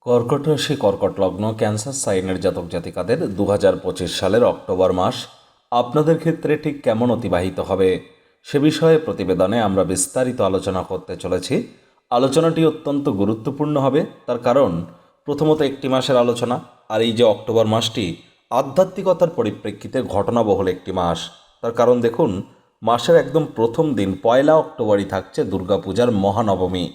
কর্কট রাশি কর্কট লগ্ন ক্যান্সার সাইনের জাতক জাতিকাদের দু হাজার পঁচিশ সালের অক্টোবর মাস। আপনাদের ক্ষেত্রে ঠিক কেমন অতিবাহিত হবে? সে বিষয়ে প্রতিবেদনে আমরা বিস্তারিত আলোচনা করতে চলেছি। আলোচনাটি অত্যন্ত গুরুত্বপূর্ণ হবে। তার কারণ, প্রথমত একটি মাসের আলোচনা আর এই যে অক্টোবর মাসটি, আধ্যাত্মিকতার পরিপ্রেক্ষিতে ঘটনাবহুল একটি মাস। তার কারণ দেখুন, মাসের একদম প্রথম দিন পয়লা অক্টোবরই থাকছে দুর্গাপূজার মহানবমী।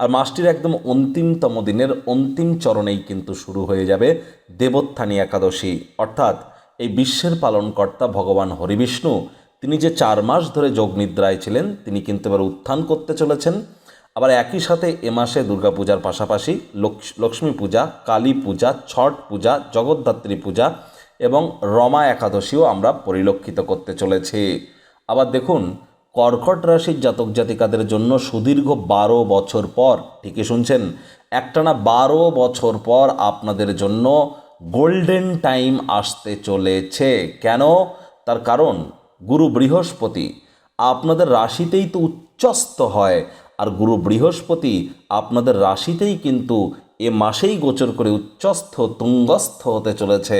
আর মাসটির একদম অন্তিমতম দিনের অন্তিম চরণেই কিন্তু শুরু হয়ে যাবে দেবোত্থানী একাদশী। অর্থাৎ এই বিশ্বের পালনকর্তা ভগবান হরিবিষ্ণু, তিনি যে চার মাস ধরে যোগনিদ্রায় ছিলেন, তিনি কিন্তু এবার উত্থান করতে চলেছেন। আবার একই সাথে এ মাসে দুর্গাপূজার পাশাপাশি লক্ষ- লক্ষ্মী পূজা, কালী পূজা, ছট পূজা, জগদ্ধাত্রী পূজা এবং রমা একাদশীও আমরা পরিলক্ষিত করতে চলেছি। আবার দেখুন কর্কট রাশির জাতক জাতিকাদের জন্য সুদীর্ঘ বারো বছর পর, ঠিকই শুনছেন, একটানা বারো বছর পর আপনাদের জন্য গোল্ডেন টাইম আসতে চলেছে। কেন? তার কারণ, গুরু বৃহস্পতি আপনাদের রাশিতেই তো উচ্চস্ত হয়, আর গুরু বৃহস্পতি আপনাদের রাশিতেই কিন্তু এ মাসেই গোচর করে উচ্চস্থ, তুঙ্গস্থ হতে চলেছে,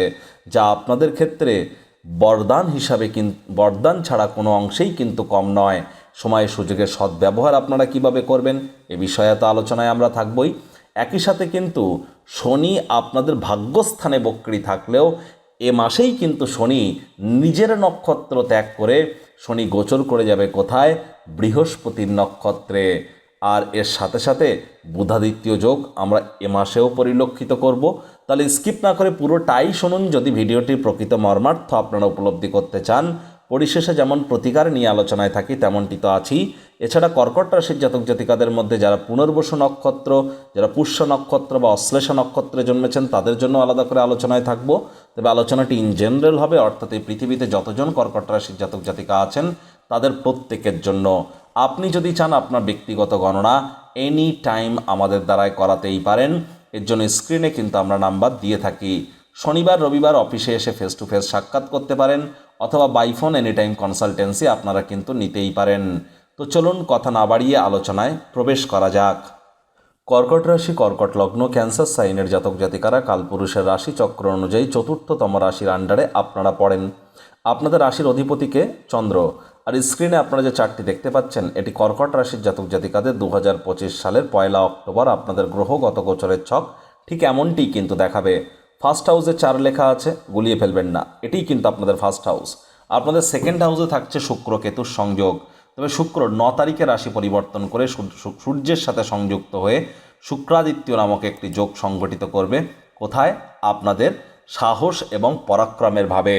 যা আপনাদের ক্ষেত্রে বরদান হিসাবে কিন্তু বরদান ছাড়া কোনো অংশেই কিন্তু কম নয়। সময়, সুযোগের সদ্ব্যবহার আপনারা কীভাবে করবেন? এ বিষয়ে তো আলোচনায় আমরা থাকবই। একই সাথে কিন্তু শনি আপনাদের ভাগ্যস্থানে বক্রি থাকলেও এ মাসেই কিন্তু শনি নিজের নক্ষত্র ত্যাগ করে শনি গোচর করে যাবে কোথায়? বৃহস্পতির নক্ষত্রে। আর এর সাথে সাথে বুধাদিত্য যোগ আমরা এ মাসেও পরিলক্ষিত করব। তাহলে স্কিপ না করে পুরোটাই শুনুন, যদি ভিডিওটির প্রকৃত মর্মার্থ আপনারা উপলব্ধি করতে চান। পরিশেষে যেমন প্রতিকার নিয়ে আলোচনায় থাকি, তেমনটি তো আছি এছাড়া কর্কট রাশির জাতক জাতিকাদের মধ্যে যারা পুনর্বসু নক্ষত্র, যারা পুষ্য নক্ষত্র বা অশ্লেষ নক্ষত্রে জন্মেছেন, তাদের জন্য আলাদা করে আলোচনায় থাকব। তবে আলোচনাটি ইন জেনারেল হবে, অর্থাৎ এই পৃথিবীতে যতজন কর্কট রাশির জাতক জাতিকা আছেন, তাদের প্রত্যেকের জন্য আপনি যদি চান আপনার ব্যক্তিগত গণনা এনি টাইম আমাদের দ্বারায় করাতেই পারেন। এর জন্য স্ক্রিনে কিন্তু আমরা নাম্বার দিয়ে থাকি। শনিবার, রবিবার অফিসে এসে ফেস টু ফেস সাক্ষাৎ করতে পারেন, অথবা বাইফোন এনি টাইম কনসালটেন্সি আপনারা কিন্তু নিতেই পারেন। তো চলুন কথা না বাড়িয়ে আলোচনায় প্রবেশ করা যাক। কর্কট রাশি, কর্কট লগ্ন ক্যান্সার সাইনের জাতক জাতিকারা কালপুরুষের রাশি চক্র অনুযায়ী চতুর্থতম রাশির আন্ডারে আপনারা পড়েন। আপনাদের রাশির অধিপতিকে চন্দ্র। আর স্ক্রিনে আপনারা যে চারটি দেখতে পাচ্ছেন, এটি কর্কট রাশির জাতক জাতিকাদের দু হাজার পঁচিশ সালের পয়লা অক্টোবর আপনাদের গ্রহগত গোচরের ছক ঠিক এমনটিই কিন্তু দেখাবে। ফার্স্ট হাউসে চার লেখা আছে, গুলিয়ে ফেলবেন না, এটিই কিন্তু আপনাদের ফার্স্ট হাউস আপনাদের সেকেন্ড হাউসে থাকছে শুক্র কেতুর সংযোগ। তবে শুক্র ন তারিখে রাশি পরিবর্তন করে সূর্যের সাথে সংযুক্ত হয়ে শুক্রাদিত্য নামক একটি যোগ সংগঠিত করবে। কোথায়? আপনাদের সাহস এবং পরাক্রমের ভাবে।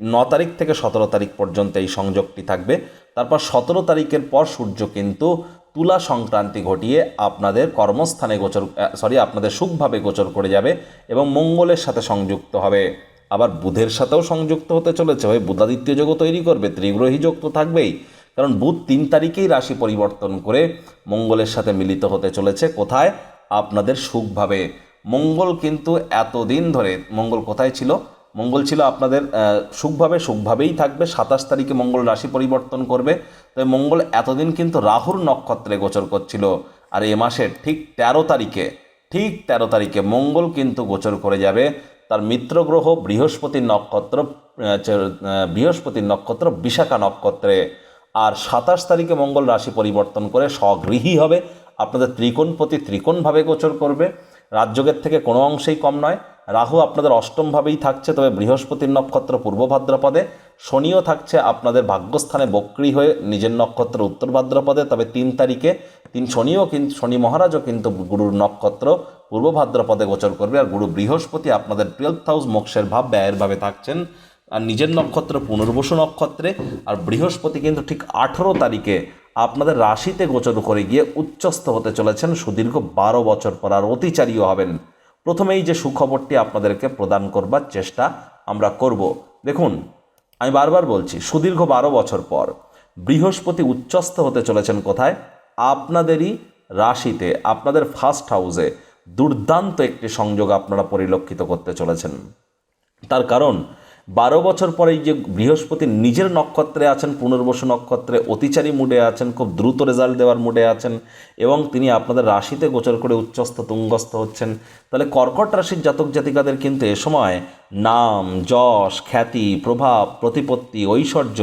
ন তারিখ থেকে সতেরো তারিখ পর্যন্ত এই সংযোগটি থাকবে। তারপর সতেরো তারিখের পর সূর্য কিন্তু তুলা সংক্রান্তি ঘটিয়ে আপনাদের কর্মস্থানে গোচর সরি আপনাদের সুখভাবে গোচর করে যাবে এবং মঙ্গলের সাথে সংযুক্ত হবে। আবার বুধের সাথেও সংযুক্ত হতে চলেছে হয়ে বুধাদিত্য যোগও তৈরি করবে, ত্রিগ্রহী যোগ তো থাকবেই। কারণ বুধ তিন তারিখেই রাশি পরিবর্তন করে মঙ্গলের সাথে মিলিত হতে চলেছে। কোথায়? আপনাদের সুখভাবে। মঙ্গল কিন্তু এতদিন ধরে, মঙ্গল কোথায় ছিল? মঙ্গল ছিল আপনাদের সুখভাবে, সুখভাবেই থাকবে। সাতাশ তারিখে মঙ্গল রাশি পরিবর্তন করবে। তবে মঙ্গল এতদিন কিন্তু রাহুর নক্ষত্রে গোচর করছিল। আর এ মাসের ঠিক তেরো তারিখে, ঠিক তেরো তারিখে মঙ্গল কিন্তু গোচর করে যাবে। তার মিত্র গ্রহ বৃহস্পতির নক্ষত্র বৃহস্পতির নক্ষত্র বিশাখা নক্ষত্রে। আর সাতাশ তারিখে মঙ্গল রাশি পরিবর্তন করে স্বগৃহী হবে। আপনাদের ত্রিকোণপতি ত্রিকোণভাবে গোচর করবে। রাজযোগের থেকে কোনো অংশেই কম নয়। রাহু আপনাদের অষ্টমভাবেই থাকছে, তবে বৃহস্পতির নক্ষত্র পূর্ব ভাদ্রপদে। শনিও থাকছে আপনাদের ভাগ্যস্থানে বক্রী হয়ে নিজের নক্ষত্র উত্তর ভাদ্রপদে, তবে তিন তারিখে তিন শনিও কিন্তু শনি মহারাজও কিন্তু গুরুর নক্ষত্র পূর্ব ভাদ্রপদে গোচর করবে, আর গুরু বৃহস্পতি আপনাদের টুয়েলভ হাউস মোক্ষের ভাব ব্যয়ের ভাবে থাকছেন। আর নিজের নক্ষত্র পুনর্বসু নক্ষত্রে, আর বৃহস্পতি কিন্তু ঠিক আঠেরো তারিখে আপনাদের রাশিতে গোচর করে গিয়ে উচ্চস্থ হতে চলেছেন, সুদীর্ঘ বারো বছর পর, আর অতিচারীও হবেন। প্রথমেই যে সুখবরটি আপনাদেরকে প্রদান করবার চেষ্টা আমরা করব। দেখুন, আমি বারবার বলছি, সুদীর্ঘ বারো বছর পর বৃহস্পতি উচ্চস্থ হতে চলেছেন কোথায়? আপনাদেরই রাশিতে, আপনাদের ফার্স্ট হাউসে দুর্দান্ত একটি সংযোগ আপনারা পরিলক্ষিত করতে চলেছেন। তার কারণ বারো বছর পরে যে বৃহস্পতি নিজের নক্ষত্রে আছেন, পুনর্বসু নক্ষত্রে অতিচারী মুডে আছেন, খুব দ্রুত রেজাল্ট দেওয়ার মুডে আছেন এবং তিনি আপনাদের রাশিতে গোচর করে উচ্চস্থ, তুঙ্গস্থ হচ্ছেন। তাহলে কর্কট রাশির জাতক জাতিকাদের কিন্তু এ সময় নাম, যশ, খ্যাতি, প্রভাব, প্রতিপত্তি, ঐশ্বর্য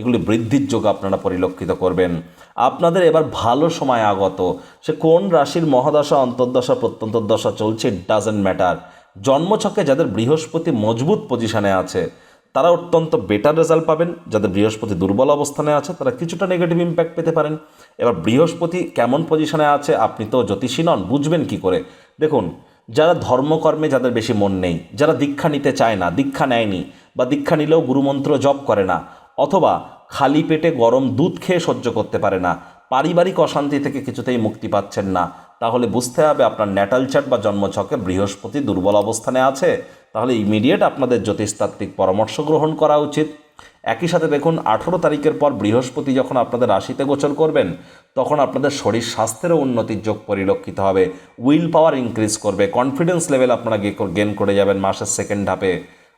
এগুলি বৃদ্ধির যোগ আপনারা পরিলক্ষিত করবেন। আপনাদের এবার ভালো সময় আগত। সে কোন রাশির মহাদশা, অন্তর্দশা প্রত্যন্তর্দশা চলছে ডাজেন্ট ম্যাটার জন্মছকে যাদের বৃহস্পতি মজবুত পজিশনে আছে, তারা অত্যন্ত বেটার রেজাল্ট পাবেন। যাদের বৃহস্পতি দুর্বল অবস্থানে আছে, তারা কিছুটা নেগেটিভ ইম্প্যাক্ট পেতে পারেন। এবার বৃহস্পতি কেমন পজিশনে আছে, আপনি তো জ্যোতিষী নন, বুঝবেন কি করে? দেখুন, যারা ধর্মকর্মে যাদের বেশি মন নেই, যারা দীক্ষা নিতে চায় না, দীক্ষা নেয়নি, বা দীক্ষা নিলেও গুরুমন্ত্র জপ করে না, অথবা খালি পেটে গরম দুধ খেয়ে সহ্য করতে পারে না, পারিবারিক অশান্তি থেকে কিছুতেই মুক্তি পাচ্ছেন না তাহলে বুঝতে হবে আপনার ন্যাটাল চার্ট বা জন্মছকে বৃহস্পতি দুর্বল অবস্থানে আছে। তাহলে ইমিডিয়েট আপনাদের জ্যোতিষতাত্ত্বিক পরামর্শ গ্রহণ করা উচিত। একই সাথে দেখুন, আঠেরো তারিখের পর বৃহস্পতি যখন আপনাদের রাশিতে গোচর করবেন, তখন আপনাদের শরীর স্বাস্থ্যেরও উন্নতির যোগ পরিলক্ষিত হবে। উইল পাওয়ার ইনক্রিজ করবে কনফিডেন্স লেভেল আপনারা গেন করে যাবেন মাসের সেকেন্ড হাফে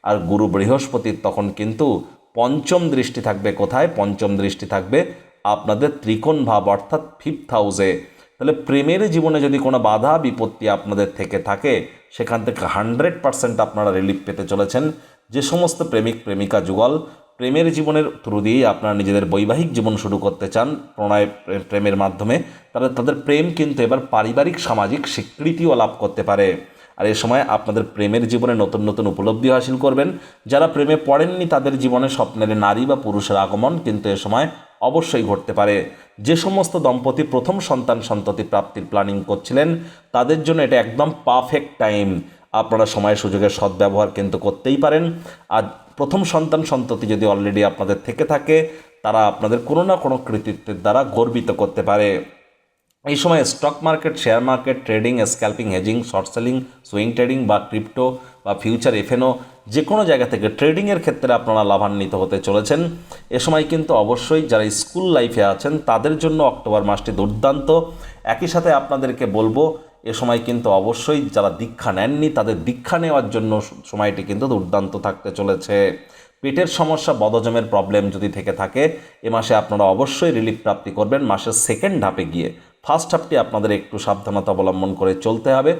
আর গুরু বৃহস্পতির তখন কিন্তু পঞ্চম দৃষ্টি থাকবে কোথায়? পঞ্চম দৃষ্টি থাকবে আপনাদের ত্রিকোণ ভাব অর্থাৎ ফিফথ হাউসে তাহলে প্রেমের জীবনে যদি কোনো বাধা, বিপত্তি আপনাদের থেকে থাকে, সেখান থেকে হান্ড্রেড পার্সেন্ট আপনারা রিলিফ পেতে চলেছেন। যে সমস্ত প্রেমিক, প্রেমিকা যুগল, প্রেমের জীবনের থ্রু দিয়েই আপনারা নিজেদের বৈবাহিক জীবন শুরু করতে চান প্রণয় প্রেমের মাধ্যমে, তাহলে তাদের প্রেম কিন্তু এবার পারিবারিক, সামাজিক স্বীকৃতিও লাভ করতে পারে। আর এ সময় আপনাদের প্রেমের জীবনে নতুন নতুন উপলব্ধি হাসিল করবেন। যারা প্রেমে পড়েননি, তাদের জীবনে স্বপ্নের নারী বা পুরুষের আগমন কিন্তু এ সময় অবশ্যই ঘটতে পারে। যে সমস্ত দম্পতি প্রথম সন্তান সন্ততি প্রাপ্তির প্ল্যানিং করছিলেন, তাদের জন্য এটা একদম পারফেক্ট টাইম আপনারা সময় সুযোগের সদ্ব্যবহার কিন্তু করতেই পারেন। আর প্রথম সন্তান সন্ততি যদি অলরেডি আপনাদের থেকে থাকে, তারা আপনাদের কোনো না কোনো কৃতিত্বের দ্বারা গর্বিত করতে পারে। এই সময় stock market share market trading scalping hedging short selling swing trading বা ক্রিপ্টো বা ফিউচার এফএনও যে কোনো জায়গা থেকে ট্রেডিংয়ের ক্ষেত্রে আপনারা লাভান্বিত হতে চলেছেন। এ সময় কিন্তু অবশ্যই যারা স্কুল লাইফে আছেন, তাদের জন্য অক্টোবর মাসটি দুর্দান্ত। একই সাথে আপনাদেরকে বলব, এ সময় কিন্তু অবশ্যই যারা দীক্ষা নেননি, তাদের দীক্ষা নেওয়ার জন্য সময়টি কিন্তু দুর্দান্ত থাকতে চলেছে। পেটের সমস্যা বদজমের প্রবলেম যদি থেকে থাকে, এ মাসে আপনারা অবশ্যই রিলিফ প্রাপ্তি করবেন। মাসের সেকেন্ড হাফে গিয়ে ফার্স্ট হাফটি আপনাদের একটু সাবধানতা অবলম্বন করে চলতে হবে।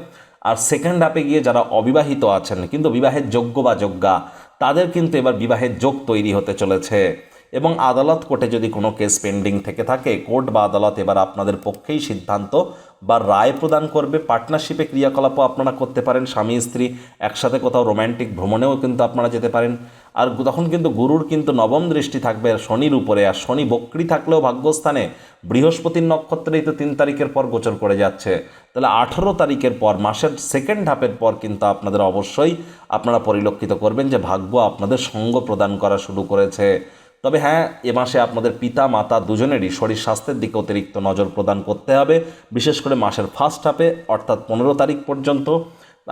আর সেকেন্ড হাফে গিয়ে যারা অবিবাহিত আছেন, কিন্তু বিবাহের যোগ্য বা যোগ্যা, তাদের কিন্তু এবার বিবাহের যোগ তৈরি হতে চলেছে। এবং আদালত কোর্টে যদি কোনো কেস পেন্ডিং থেকে থাকে, কোর্ট বা আদালত এবার আপনাদের পক্ষেই সিদ্ধান্ত বা রায় প্রদান করবে। পার্টনারশিপে ক্রিয়াকলাপও আপনারা করতে পারেন। স্বামী, স্ত্রী একসাথে কোথাও রোম্যান্টিক ভ্রমণেও কিন্তু আপনারা যেতে পারেন। আর তখন কিন্তু গুরুর কিন্তু নবম দৃষ্টি থাকবে শনির উপরে। আর শনি বক্রি থাকলেও ভাগ্যস্থানে বৃহস্পতির নক্ষত্রেই তো তিন তারিখের পর গোচর করে যাচ্ছে। তাহলে আঠেরো তারিখের পর, মাসের সেকেন্ড হাফের পর কিন্তু আপনাদের অবশ্যই আপনারা পরিলক্ষিত করবেন যে ভাগ্য আপনাদের সঙ্গ প্রদান করা শুরু করেছে। তবে হ্যাঁ এ মাসে আপনাদের পিতা, মাতা দুজনেরই শরীর স্বাস্থ্যের দিকে অতিরিক্ত নজর প্রদান করতে হবে। বিশেষ করে মাসের ফার্স্ট হাফে অর্থাৎ পনেরো তারিখ পর্যন্ত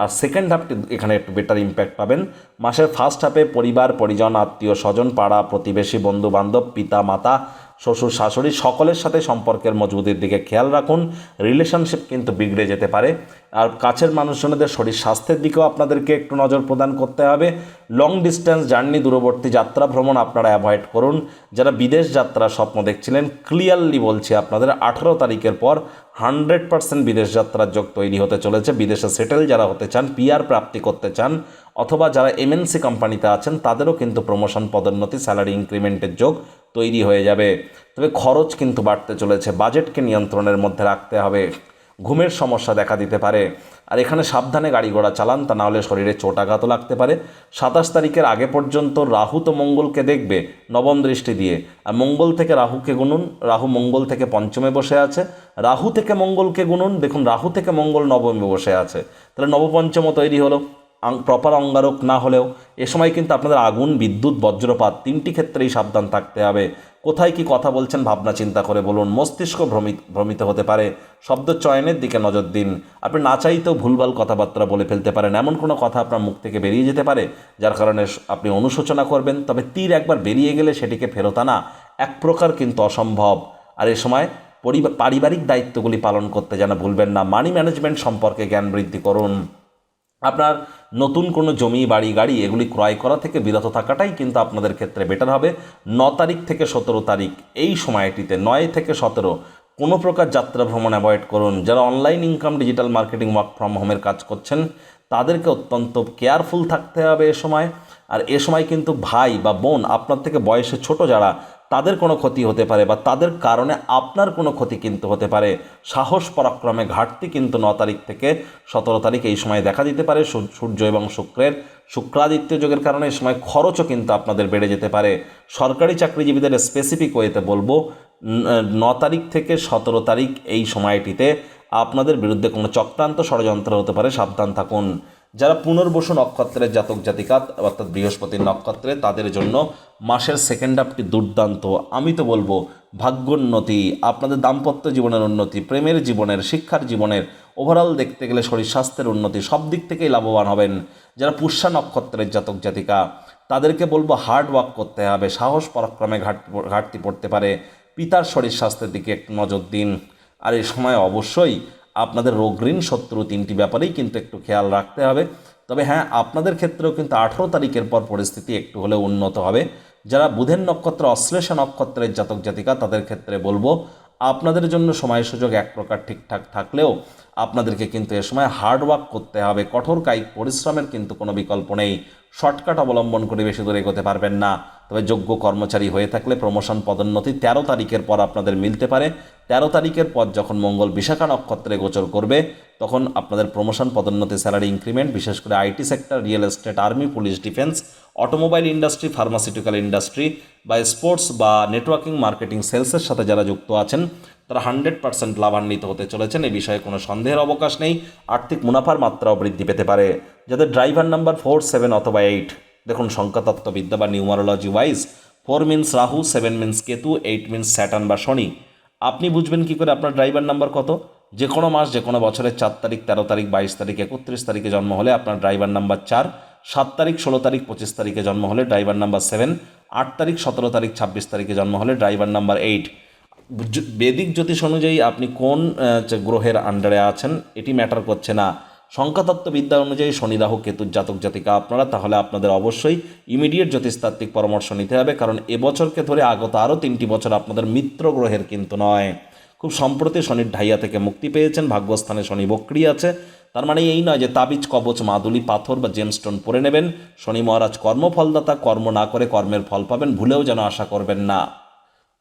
আর সেকেন্ড হাফটি এখানে একটু বেটার ইম্প্যাক্ট পাবেন। মাসের ফার্স্ট হাফে পরিবার, পরিজন আত্মীয় স্বজন পাড়া, প্রতিবেশী বন্ধু বান্ধব পিতা মাতা শ্বশুর শাশুড়ি সকলের সাথে সম্পর্কের মজবুতির দিকে খেয়াল রাখুন। রিলেশনশিপ কিন্তু বিগড়ে যেতে পারে। আর কাছের মানুষজনদের শরীর স্বাস্থ্যের দিকেও আপনাদেরকে একটু নজর প্রদান করতে হবে। লং ডিস্টেন্স জার্নি দূরবর্তী যাত্রা ভ্রমণ আপনারা অ্যাভয়েড করুন। যারা বিদেশ যাত্রার স্বপ্ন দেখছিলেন ক্লিয়ারলি বলছি আপনাদের, আঠেরো তারিখের পর হান্ড্রেড পার্সেন্ট বিদেশ যাত্রার যোগ তৈরি হতে চলেছে। বিদেশে সেটেল যারা হতে চান পিআর প্রাপ্তি করতে চান, অথবা যারা এমএনসি কোম্পানিতে আছেন, তাদেরও কিন্তু প্রমোশন পদোন্নতি স্যালারি ইনক্রিমেন্টের যোগ তৈরি হয়ে যাবে। তবে খরচ কিন্তু বাড়তে চলেছে। বাজেটকে নিয়ন্ত্রণের মধ্যে রাখতে হবে। ঘুমের সমস্যা দেখা দিতে পারে। আর এখানে সাবধানে গাড়ি ঘোড়া চালান, তা নাহলে শরীরে চোটাঘাতও লাগতে পারে। সাতাশ তারিখের আগে পর্যন্ত রাহু তো মঙ্গলকে দেখবে নবম দৃষ্টি দিয়ে। আর মঙ্গল থেকে রাহুকে গুনুন। রাহু মঙ্গল থেকে পঞ্চমে বসে আছে। রাহু থেকে মঙ্গলকে গুনুন। দেখুন, রাহু থেকে মঙ্গল নবমে বসে আছে। তাহলে নবপঞ্চমও তৈরি হলো। প্রপার অঙ্গারক না হলেও এ সময় কিন্তু আপনাদের আগুন, বিদ্যুৎ, বজ্রপাত তিনটি ক্ষেত্রেই সাবধান থাকতে হবে। কোথায় কি কথা বলছেন ভাবনা চিন্তা করে বলুন। মস্তিষ্ক ভ্রমিত ভ্রমিত হতে পারে। শব্দ চয়নের দিকে নজর দিন। আপনি না চাইতেও ভুলভাল কথাবার্তা বলে ফেলতে পারেন। এমন কোনো কথা আপনার মুখ থেকে বেরিয়ে যেতে পারে, যার কারণে আপনি অনুশোচনা করবেন। তবে তীর একবার বেরিয়ে গেলে সেটিকে ফেরত আনা এক প্রকার কিন্তু অসম্ভব। আর এ সময় পরিবার পারিবারিক দায়িত্বগুলি পালন করতে যেন ভুলবেন না। মানি ম্যানেজমেন্ট সম্পর্কে জ্ঞান বৃদ্ধি করুন। আপনার নতুন কোনো জমি, বাড়ি, গাড়ি এগুলি ক্রয় করা থেকে বিরত থাকাটাই কিন্তু আপনাদের ক্ষেত্রে বেটার হবে। ন তারিখ থেকে সতেরো তারিখ এই সময়টিতে, নয় থেকে সতেরো, কোনো প্রকার যাত্রা ভ্রমণ অ্যাভয়েড করুন। যারা online income digital marketing work from হোমের কাজ করছেন, তাদেরকে অত্যন্ত কেয়ারফুল থাকতে হবে এ সময়। আর এ সময় কিন্তু ভাই বা বোন, আপনার থেকে বয়সে ছোট যারা তাদের কোনো ক্ষতি হতে পারে বা তাদের কারণে আপনার কোনো ক্ষতি কিন্তু হতে পারে। সাহস পরাক্রমে ঘাটতি কিন্তু ন তারিখ থেকে সতেরো তারিখ এই সময় দেখা দিতে পারে। সূর্য এবং শুক্রের শুক্রাদিত্য যোগের কারণে এই সময় খরচও কিন্তু আপনাদের বেড়ে যেতে পারে। সরকারি চাকরিজীবীদের স্পেসিফিক ওয়েতে বলব ন- তারিখ থেকে সতেরো তারিখ এই সময়টিতে আপনাদের বিরুদ্ধে কোনো চক্রান্ত ষড়যন্ত্র হতে পারে। সাবধান থাকুন। যারা পুনর্বসু নক্ষত্রের জাতক জাতিকা অর্থাৎ বৃহস্পতির নক্ষত্রে, তাদের জন্য মাসের সেকেন্ড হাফটি দুর্দান্ত। আমি তো বলব, ভাগ্যোন্নতি, আপনাদের দাম্পত্য জীবনের উন্নতি, প্রেমের জীবনের, শিক্ষার জীবনের ওভারঅল দেখতে গেলে শরীর স্বাস্থ্যের উন্নতি, সব দিক থেকেই লাভবান হবেন। যারা পুষ্যা নক্ষত্রের জাতক জাতিকা, তাদেরকে বলব হার্ড ওয়ার্ক করতে হবে, সাহস পরাক্রমে ঘাট ঘাটতি পড়তে পারে, পিতার শরীর স্বাস্থ্যের দিকে নজর দিন। আর এই সময় অবশ্যই আপনাদের রোগ ঋণ শত্রু তিনটি ব্যাপারেই কিন্তু একটু খেয়াল রাখতে হবে। তবে হ্যাঁ আপনাদের ক্ষেত্রেও কিন্তু আঠেরো তারিখের পর পরিস্থিতি একটু হলেও উন্নত হবে। যারা বুধের নক্ষত্র, অশ্লেষা নক্ষত্রের জাতক জাতিকা, তাদের ক্ষেত্রে বলব, আপনাদের জন্য সময় সুযোগ এক প্রকার ঠিকঠাক থাকলেও আপনাদেরকে কিন্তু এ সময় হার্ড ওয়ার্ক করতে হবে। কঠোর কায়িক পরিশ্রমের কিন্তু কোনো বিকল্প নেই। শর্টকাট অবলম্বন করে বেশি দূরে এগোতে পারবেন না। তবে যোগ্য কর্মচারী হয়ে থাকলে প্রমোশন পদোন্নতি তেরো তারিখের পর আপনাদের মিলতে পারে। তেরো তারিখের পর যখন মঙ্গল বিশাখা নক্ষত্রে গোচর করবে, তখন আপনাদের প্রমোশন পদোন্নতি স্যালারি ইনক্রিমেন্ট বিশেষ করে IT sector real estate army police defence automobile industry pharmaceutical industry বা স্পোর্টস বা নেটওয়ার্কিং মার্কেটিং সেলসের সাথে যারা যুক্ত আছেন, তারা হান্ড্রেড পার্সেন্ট লাভান্বিত হতে চলেছেন। এ বিষয়ে কোনো সন্দেহের অবকাশ নেই। আর্থিক মুনাফার মাত্রাও বৃদ্ধি পেতে পারে। যাদের ড্রাইভার নাম্বার ফোর সেভেন অথবা এইট দেখুন সংখ্যাতত্ত্ববিদ্যা বা numerology wise four means Rahu seven means Ketu eight means Saturn বা শনি। আপনি বুঝবেন কি করে আপনার ড্রাইভার নাম্বার কত? যে কোনো মাস, যে কোনো বছরের চার তারিখ, তেরো তারিখ, বাইশ তারিখ, একত্রিশ তারিখে জন্ম হলে আপনার ড্রাইভার নাম্বার চার, সাত তারিখ, ষোলো তারিখ, পঁচিশ তারিখে জন্ম হলে ড্রাইভার নাম্বার সেভেন আট তারিখ, সতেরো তারিখ, ছাব্বিশ তারিখে জন্ম হলে ড্রাইভার নাম্বার এইট বেদিক জ্যোতিষ অনুযায়ী আপনি কোন গ্রহের আন্ডারে আছেন, এটি ম্যাটার করছে না। সংখ্যাতত্ত্ববিদ্যা অনুযায়ী শনিদাহ, কেতুর জাতক জাতিকা আপনারা, তাহলে আপনাদের অবশ্যই ইমিডিয়েট জ্যোতিষতাত্ত্বিক পরামর্শ নিতে হবে, কারণ এবছরকে ধরে আগত আরও তিনটি বছর আপনাদের মিত্র গ্রহের কিন্তু নয়। খুব সম্প্রতি শনির ঢাইয়া থেকে মুক্তি পেয়েছেন, ভাগ্যস্থানে শনি বক্রি আছে। তার মানে এই নয় যে তাবিজ, কবচ, মাদুলি, পাথর বা জেমস্টোন পরে নেবেন। শনি মহারাজ কর্মফলদাতা, কর্ম না করে কর্মের ফল পাবেন, ভুলেও যেন আশা করবেন না।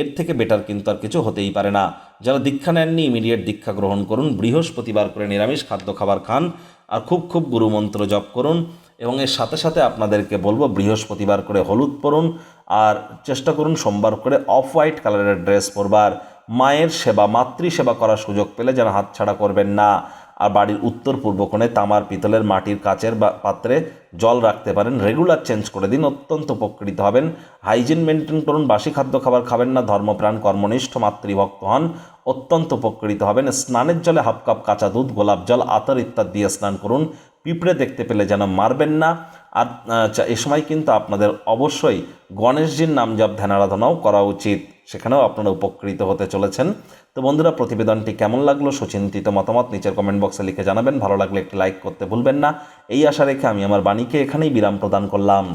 এর থেকে বেটার কিন্তু আর কিছু হতেই পারে না। যারা দীক্ষা নেননি ইমিডিয়েট দীক্ষা গ্রহণ করুন, বৃহস্পতিবার করে নিরামিষ খাদ্য খাবার খান আর খুব খুব গুরুমন্ত্র জপ করুন এবং এর সাথে সাথে আপনাদেরকে বলব বৃহস্পতিবার করে হলুদ পরুন আর চেষ্টা করুন সোমবার করে অফ হোয়াইট কালারের ড্রেস পরবার। মায়ের সেবা, মাতৃ সেবা করার সুযোগ পেলে যেন হাতছাড়া করবেন না। আর বাড়ির উত্তর পূর্ব কোণে তামার পিতলের মাটির কাচের বা পাত্রে জল রাখতে পারেন। রেগুলার চেঞ্জ করে দিন, অত্যন্ত উপকৃত হবেন। হাইজিন মেনটেন করুন, বাসি খাদ্য খাবার খাবেন না, ধর্মপ্রাণ, কর্মনিষ্ঠ, মাতৃভক্ত হন, অত্যন্ত উপকৃত হবেন। স্নানের জলে হাফ কাপ কাঁচা দুধ, গোলাপ জল, আতর ইত্যাদি দিয়ে স্নান করুন। পিঁপড়ে দেখতে পেলে যেন মারবেন না। আর এ সময় কিন্তু আপনাদের অবশ্যই গণেশজির নাম জপ ধ্যান আরাধনাও করা উচিত। সেখানেও আপনারা উপকৃত হতে চলেছেন। তো বন্ধুরা, প্রতিবেদনটি কেমন লাগল? সুচিন্তিত মতামত নিচের কমেন্ট বক্সে লিখে জানাবেন। ভালো লাগলে একটি লাইক করতে ভুলবেন না। এই আশা রেখে আমি আমার বাণীকে এখানেই বিরাম প্রদান করলাম।